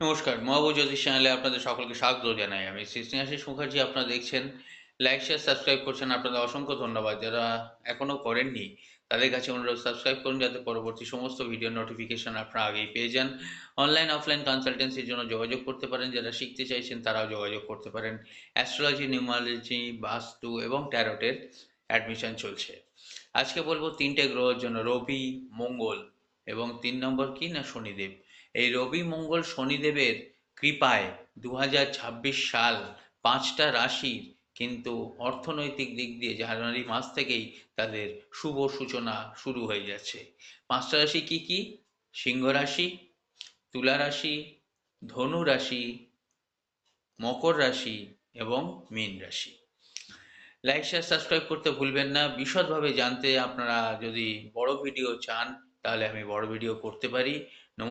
নমস্কার মহাবু জ্যোতিষ চ্যানেলে আপনাদের সকলকে স্বাগত জানাই। আমি শ্রী স্নেহাশিস মুখার্জি, আপনারা দেখছেন লাইক শেয়ার সাবস্ক্রাইব করছেন। আপনাদের অসংখ্য ধন্যবাদ। যারা এখনও করেননি, তাদের কাছে অনুরোধ সাবস্ক্রাইব করুন যাতে পরবর্তী সমস্ত ভিডিও নোটিফিকেশন আপনারা আগেই পেয়ে যান। অনলাইন অফলাইন কনসালটেন্সির জন্য যোগাযোগ করতে পারেন। যারা শিখতে চাইছেন, তারাও যোগাযোগ করতে পারেন। অ্যাস্ট্রোলজি নিউমালজি বাস্তু এবং ট্যারোটের অ্যাডমিশন চলছে। আজকে বলব তিনটে গ্রহের জন্য, রবি, মঙ্গল। এবং তিন নম্বর কি না শনিদেব? এই রবি মঙ্গল শনিদেবের কৃপায় দু হাজার ছাব্বিশ সাল পাঁচটা রাশির কিন্তু অর্থনৈতিক দিক দিয়ে জানুয়ারি মাস থেকেই তাদের শুভ সূচনা শুরু হয়ে যাচ্ছে পাঁচটা রাশি কি কি? সিংহ রাশি, তুলা রাশি, ধনু রাশি, মকর রাশি এবং মীন রাশি। লাইক, শেয়ার, সাবস্ক্রাইব করতে ভুলবেন না। বিশদভাবে জানতে আপনারা যদি বড় ভিডিও চান তাহলে আমি বড় ভিডিও করতে পারি।